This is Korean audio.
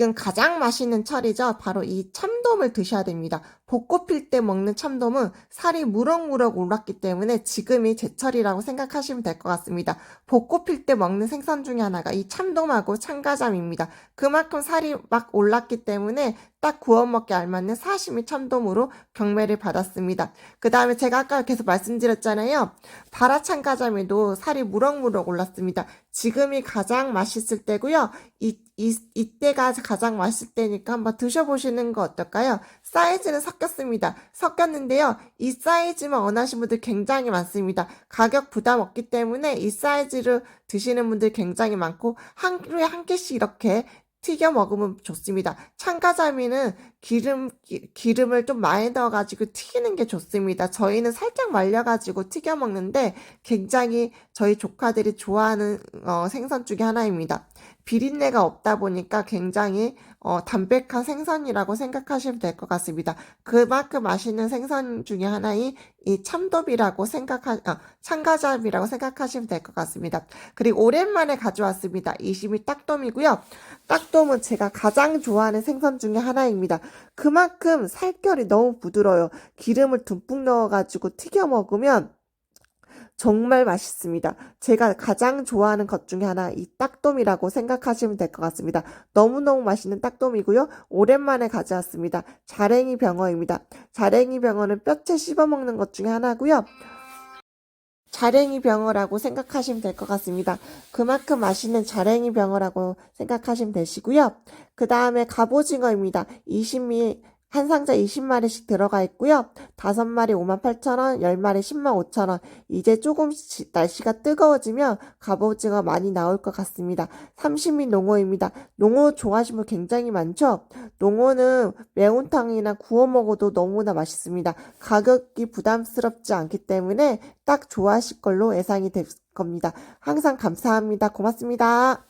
지금 가장 맛있는 철이죠. 바로 이 참돔을 드셔야 됩니다. 벚꽃 필 때 먹는 참돔은 살이 무럭무럭 올랐기 때문에 지금이 제철이라고 생각하시면 될 것 같습니다. 벚꽃 필 때 먹는 생선 중에 하나가 이 참돔하고 참가자미입니다. 그만큼 살이 막 올랐기 때문에 딱 구워 먹기 알맞는 사시미 참돔으로 경매를 받았습니다. 그 다음에 제가 아까 계속 말씀드렸잖아요. 바라 참가자미도 살이 무럭무럭 올랐습니다. 지금이 가장 맛있을 때고요. 이, 이, 이때가 가장 맛있을 때니까 한번 드셔보시는 거 어떨까요? 사이즈는 섞였습니다. 섞였는데요. 이 사이즈만 원하시는 분들 굉장히 많습니다. 가격 부담 없기 때문에 이 사이즈를 드시는 분들 굉장히 많고 하루에 한 개씩 이렇게 튀겨 먹으면 좋습니다. 참가자미는 기름, 기, 기름을 좀 많이 넣어가지고 튀기는 게 좋습니다. 저희는 살짝 말려가지고 튀겨 먹는데 굉장히 저희 조카들이 좋아하는 어, 생선 중에 하나입니다. 비린내가 없다 보니까 굉장히 어, 담백한 생선이라고 생각하시면 될 것 같습니다. 그만큼 맛있는 생선 중에 하나인 이 참돔이라고 생각하, 아, 참가자미라고 생각하시면 될 것 같습니다. 그리고 오랜만에 가져왔습니다. 이심이 딱돔이고요. 딱 돔은 제가 가장 좋아하는 생선 중에 하나입니다. 그만큼 살결이 너무 부드러워요. 기름을 듬뿍 넣어가지고 튀겨 먹으면 정말 맛있습니다. 제가 가장 좋아하는 것 중에 하나 이 딱돔이라고 생각하시면 될 것 같습니다. 너무너무 맛있는 딱돔이고요. 오랜만에 가져왔습니다. 자랭이 병어입니다. 자랭이 병어는 뼈채 씹어 먹는 것 중에 하나고요. 자랭이 병어라고 생각하시면 될 것 같습니다. 그만큼 맛있는 자랭이 병어라고 생각하시면 되시고요. 그 다음에 갑오징어입니다. 20미, 한 상자 20마리씩 들어가 있고요. 5마리 58,000원, 10마리 10만 5천원. 이제 조금씩 날씨가 뜨거워지면 갑오징어 많이 나올 것 같습니다. 30미 농어입니다. 농어 좋아하시는 분 굉장히 많죠? 농어는 매운탕이나 구워 먹어도 너무나 맛있습니다. 가격이 부담스럽지 않기 때문에 딱 좋아하실 걸로 예상이 될 겁니다. 항상 감사합니다. 고맙습니다.